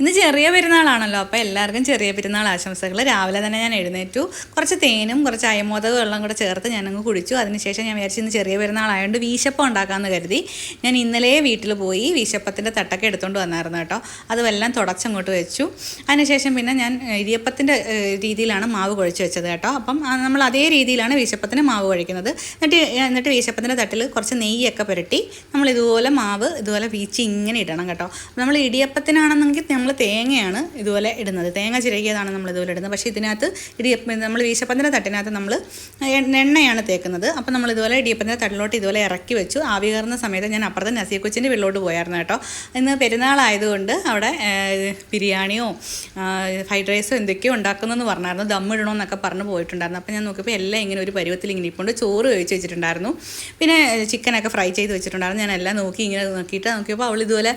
ഇന്ന് ചെറിയ പെരുന്നാളാണല്ലോ അപ്പോൾ എല്ലാവർക്കും ചെറിയ പെരുന്നാൾ ആശംസകൾ രാവിലെ തന്നെ ഞാൻ എഴുന്നേറ്റു. കുറച്ച് തേനും കുറച്ച് അയമോദക വെള്ളം കൂടെ ചേർത്ത് ഞാനങ്ങ് കുടിച്ചു. അതിനുശേഷം ഞാൻ വിചാരിച്ചു ഇന്ന് ചെറിയ പെരുന്നാളായതുകൊണ്ട് വീശപ്പം ഉണ്ടാക്കാമെന്ന് കരുതി. ഞാൻ ഇന്നലെ വീട്ടിൽ പോയി വീശപ്പത്തിന്റെ തട്ടൊക്കെ എടുത്തുകൊണ്ട് വന്നായിരുന്നു കേട്ടോ. അതുമെല്ലാം തുടച്ചങ്ങോട്ട് വെച്ചു. അതിനുശേഷം പിന്നെ ഞാൻ ഇടിയപ്പത്തിന്റെ രീതിയിലാണ് മാവ് കുഴച്ച് വെച്ചത് കേട്ടോ. അപ്പം നമ്മൾ അതേ രീതിയിലാണ് വീശപ്പത്തിന് മാവ് കുഴയ്ക്കുന്നത് എന്നിട്ട് എന്നിട്ട് വീശപ്പത്തിന്റെ തട്ടിൽ കുറച്ച് നെയ്യൊക്കെ പുരട്ടി. നമ്മൾ ഇതുപോലെ മാവ് ഇതുപോലെ വീച്ച് ഇങ്ങനെ ഇടണം കേട്ടോ. നമ്മൾ ഇടിയപ്പത്തിനാണെന്നെങ്കിൽ നമ്മൾ തേങ്ങയാണ് ഇതുപോലെ ഇടുന്നത്. തേങ്ങ ചിരകിയതാണ് നമ്മൾ ഇതുപോലെ ഇടുന്നത്. പക്ഷേ ഇതിനകത്ത് ഇടിയപ്പം നമ്മൾ വീശപ്പത്തിന്റെ തട്ടിനകത്ത് നമ്മൾ എണ്ണ- എണ്ണയാണ് തേക്കുന്നത്. അപ്പം നമ്മൾ ഇതുപോലെ ഇടിയപ്പത്തിന്റെ തട്ടിലോട്ട് ഇതുപോലെ ഇറക്കി വെച്ചു. ആവി കയറുന്ന സമയത്ത് ഞാൻ അപ്പുറത്ത് നസീർ കൊച്ചിന്റെ വീട്ടിലോട്ട് പോയായിരുന്നു കേട്ടോ. ഇന്ന് പെരുന്നാളായതുകൊണ്ട് അവിടെ ബിരിയാണിയോ ഫ്രൈഡ് റൈസോ എന്തൊക്കെയോ ഉണ്ടാക്കുന്നതെന്ന് പറഞ്ഞായിരുന്നു. ദം ഇടണമെന്നൊക്കെ പറഞ്ഞു പോയിട്ടുണ്ടായിരുന്നു. അപ്പോൾ ഞാൻ നോക്കിയപ്പോൾ എല്ലാം ഇങ്ങനെ ഒരു പരുവത്തിൽ ഇങ്ങനെ ഇപ്പോണ്ട് ചോറ് കഴിച്ച് വെച്ചിട്ടുണ്ടായിരുന്നു. പിന്നെ ചിക്കനൊക്കെ ഫ്രൈ ചെയ്ത് വെച്ചിട്ടുണ്ടായിരുന്നു. ഞാൻ എല്ലാം നോക്കി ഇങ്ങനെ നോക്കിയിട്ട് നോക്കിയപ്പോൾ അവൾ ഇതുപോലെ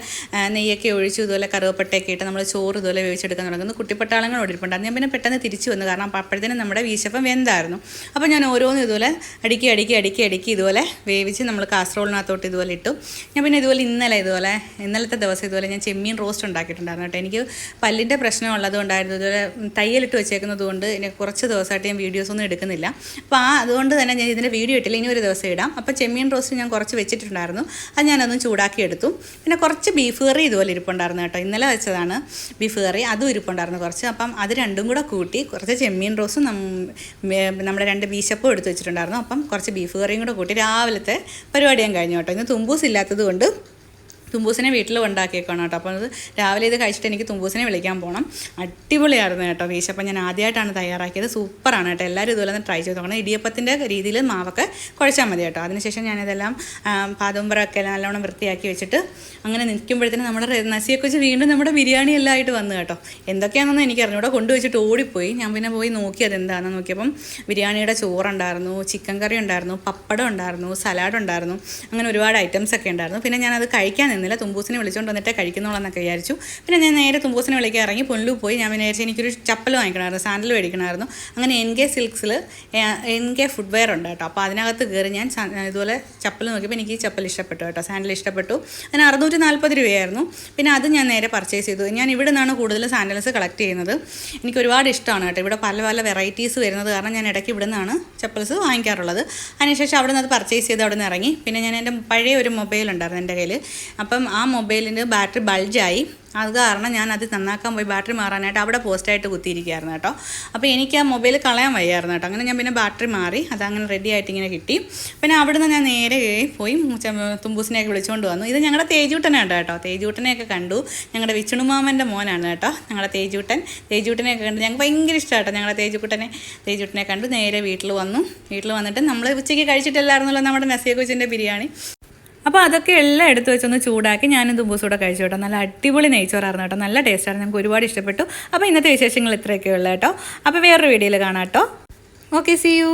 നെയ്യൊക്കെ ഒഴിച്ചു ഇതുപോലെ കറുവപ്പട്ടയൊക്കെ ഇട്ട് നമ്മൾ ചോറ് ഇതുപോലെ വേവിച്ചെടുക്കാൻ തുടങ്ങുന്നു. കുട്ടിപ്പട്ടാളങ്ങൾ ഓടിയിട്ടുണ്ടായിരുന്നു ഞാൻ പിന്നെ പെട്ടെന്ന് തിരിച്ചു വന്നു. കാരണം അപ്പോഴത്തേനും നമ്മുടെ വീശപ്പം വെന്തായിരുന്നു. അപ്പോൾ ഞാൻ ഓരോന്നും ഇതുപോലെ അടുക്കി അടുക്കി അടുക്കി അടുക്കി ഇതുപോലെ വേവിച്ച് നമ്മൾ കാസറോളിനകത്തോട്ട് ഇതുപോലെ ഇട്ടു. ഞാൻ പിന്നെ ഇതുപോലെ ഇന്നലെ ഇതുപോലെ ഇന്നലത്തെ ദിവസം ഇതുപോലെ ഞാൻ ചെമ്മീൻ റോസ്റ്റ് ഉണ്ടാക്കിയിട്ടുണ്ടായിരുന്നു കേട്ടോ. എനിക്ക് പല്ലിന്റെ പ്രശ്നം ഉള്ളതുകൊണ്ടായിരുന്നു ഇതുപോലെ തയ്യലിട്ട് വെച്ചേക്കുന്നത് കൊണ്ട് ഇനി കുറച്ച് ദിവസമായിട്ട് ഞാൻ വീഡിയോസ് ഒന്നും എടുക്കുന്നില്ല. അപ്പോൾ ആ അതുകൊണ്ട് തന്നെ ഞാൻ ഇതിന്റെ വീഡിയോ ഇട്ടില്ല. ഇനി ഒരു ദിവസം ഇടാം. അപ്പോൾ ചെമ്മീൻ റോസ്റ്റ് ഞാൻ കുറച്ച് വെച്ചിട്ടുണ്ടായിരുന്നു. അത് ഞാനൊന്ന് ചൂടാക്കി എടുത്തു. പിന്നെ കുറച്ച് ബീഫ് കറി ഇതുപോലെ ഇരിപ്പുണ്ടായിരുന്നു കേട്ടോ. ഇന്നലെ വെച്ചതാണ്. ബീഫ് കറി അതും ഇരിപ്പുണ്ടായിരുന്നു കുറച്ച്. അപ്പം അത് രണ്ടും കൂടെ കൂട്ടി കുറച്ച് ചെമ്മീൻ റോസും നമ്മുടെ രണ്ട് ബീശപ്പും എടുത്ത് വെച്ചിട്ടുണ്ടായിരുന്നു. അപ്പം കുറച്ച് ബീഫ് കറിയും കൂടെ കൂട്ടി രാവിലത്തെ പരിപാടി ഞാൻ കഴിഞ്ഞു കേട്ടോ. ഇന്ന് തുമ്പൂസ് ഇല്ലാത്തത് കൊണ്ട് തുമ്പൂസിനെ വീട്ടിൽ ഉണ്ടാക്കിയേക്കാണ് കേട്ടോ. അപ്പോൾ അത് രാവിലെ ഇത് കഴിച്ചിട്ട് എനിക്ക് തുമ്പൂസിനെ വിളിക്കാൻ പോകണം അടിപൊളിയായിരുന്നു കേട്ടോ വീശപ്പം ഞാൻ ആദ്യമായിട്ടാണ് തയ്യാറാക്കിയത്. സൂപ്പറാണ് കേട്ടോ. എല്ലാവരും ഇതുപോലെ ഒന്ന് ട്രൈ ചെയ്ത് നോക്കണം. ഇടിയപ്പത്തിന്റെ രീതിയിൽ മാവൊക്കെ കുഴച്ചാൽ മതി കേട്ടോ. അതിനുശേഷം ഞാനിതെല്ലാം പാതുമ്പറൊക്കെ നല്ലോണം വൃത്തിയാക്കി വെച്ചിട്ട് അങ്ങനെ നിൽക്കുമ്പോഴത്തേനും നമ്മുടെ നസിയെക്കുറിച്ച് വീണ്ടും നമ്മുടെ ബിരിയാണി എല്ലാം ആയിട്ട് വന്നു കേട്ടോ. എന്തൊക്കെയാണെന്ന് എനിക്ക് അറിഞ്ഞൂടെ കൊണ്ടുവച്ചിട്ട് ഓടിപ്പോയി. ഞാൻ പിന്നെ പോയി നോക്കി അതെന്താണെന്ന് നോക്കിയപ്പം ബിരിയാണിയുടെ ചോറുണ്ടായിരുന്നു ചിക്കൻ കറി ഉണ്ടായിരുന്നു പപ്പടം ഉണ്ടായിരുന്നു സലാഡ് ഉണ്ടായിരുന്നു അങ്ങനെ ഒരുപാട് ഐറ്റംസ് ഒക്കെ ഉണ്ടായിരുന്നു. പിന്നെ ഞാനത് കഴിക്കാൻ നിന്നില്ല തുമ്പൂസിനെ വിളിച്ചുകൊണ്ട് വന്നിട്ടേ കഴിക്കുന്നുള്ളൂ എന്നൊക്കെ വിചാരിച്ചു. പിന്നെ ഞാൻ നേരെ തുമ്പൂസിനെ വിളിക്കാൻ ഇറങ്ങി പൊല്ലു പോയി. ഞാൻ വിചാരിച്ചു എനിക്കൊരു ചപ്പൽ വാങ്ങിക്കണമായിരുന്നു സാൻഡൽ മേടിക്കണമായിരുന്നു. അങ്ങനെ എൻ കെ സിൽക്സിൽ എൻ കെ ഫുഡ് വെയർ ഉണ്ട് കേട്ടോ. അപ്പോൾ അതിനകത്ത് കയറി ഞാൻ ഇതുപോലെ ചപ്പൽ നോക്കിയപ്പോൾ എനിക്ക് ഈ ചപ്പൽ ഇഷ്ടപ്പെട്ടു കേട്ടോ. സാൻഡൽ ഇഷ്ടപ്പെട്ടു. അതിന് അറുന്നൂറ്റി നാൽപ്പത് രൂപയായിരുന്നു. പിന്നെ അത് ഞാൻ നേരെ പർച്ചേസ് ചെയ്തു. ഞാൻ ഇവിടെ നിന്നാണ് കൂടുതൽ സാൻഡൽസ് കളക്ട് ചെയ്യുന്നത്. എനിക്ക് ഒരുപാട് ഇഷ്ടമാണ് കേട്ടോ. ഇവിടെ പല പല വെറൈറ്റീസ് വരുന്നത് കാരണം ഞാൻ ഇടയ്ക്ക് ഇവിടെ നിന്നാണ് ചപ്പൽസ് വാങ്ങിക്കാറുള്ളത്. അതിനുശേഷം അവിടെ നിന്ന് അത് പർച്ചേസ് ചെയ്ത് അവിടെ നിന്ന് ഇറങ്ങി. പിന്നെ ഞാൻ എന്റെ പഴയ ഒരു മൊബൈൽ ഉണ്ടായിരുന്നു എന്റെ കയ്യിൽ അപ്പം ആ മൊബൈലിന്റെ ബാറ്ററി ബൾജായി. അത് കാരണം ഞാൻ അത് നന്നാക്കാൻ പോയി ബാറ്ററി മാറാനായിട്ട് അവിടെ പോസ്റ്റായിട്ട് കുത്തിയിരിക്കുകയായിരുന്നു കേട്ടോ. അപ്പോൾ എനിക്ക് ആ മൊബൈൽ കളയാൻ വയ്യായിരുന്നു കേട്ടോ. അങ്ങനെ ഞാൻ പിന്നെ ബാറ്ററി മാറി അതങ്ങനെ റെഡി ആയിട്ട് ഇങ്ങനെ കിട്ടി. പിന്നെ അവിടെ നിന്ന് ഞാൻ നേരെ പോയി തുമ്പൂസിനെയൊക്കെ വിളിച്ചുകൊണ്ട് വന്നു. ഇത് ഞങ്ങളുടെ തേജൂട്ടനാണ് കേട്ടോ തേജൂട്ടനെയൊക്കെ കണ്ടു. ഞങ്ങളുടെ വിഷ്ണുമാമന്റെ മോനാണ് കേട്ടോ. ഞങ്ങളുടെ തേജൂട്ടൻ. തേജൂട്ടനെയൊക്കെ കണ്ടു ഞങ്ങൾക്ക് ഭയങ്കര ഇഷ്ടമാണ് കേട്ടോ ഞങ്ങളുടെ തേജുക്കുട്ടനെ തേജൂട്ടനെ കണ്ടു നേരെ വീട്ടിൽ വന്നു. വീട്ടിൽ വന്നിട്ട് നമ്മൾ ഉച്ചയ്ക്ക് കഴിച്ചിട്ടില്ലായിരുന്നല്ലോ നമ്മുടെ നസിയ കൊച്ചിന്റെ ബിരിയാണി. അപ്പോൾ അതൊക്കെ എല്ലാം എടുത്ത് വെച്ചൊന്ന് ചൂടാക്കി ഞാനും കൂടെ കഴിച്ചു കേട്ടോ. നല്ല അടിപൊളി നെയ്ച്ചോറായിരുന്നു കേട്ടോ. നല്ല ടേസ്റ്റായിരുന്നു ഞങ്ങൾക്ക് ഒരുപാട് ഇഷ്ടപ്പെട്ടു. അപ്പോൾ ഇന്നത്തെ വിശേഷങ്ങൾ ഇത്രയൊക്കെ ഉള്ളൂ കേട്ടോ. അപ്പോൾ വേറൊരു വീഡിയോയിൽ കാണാം കേട്ടോ. Okay C U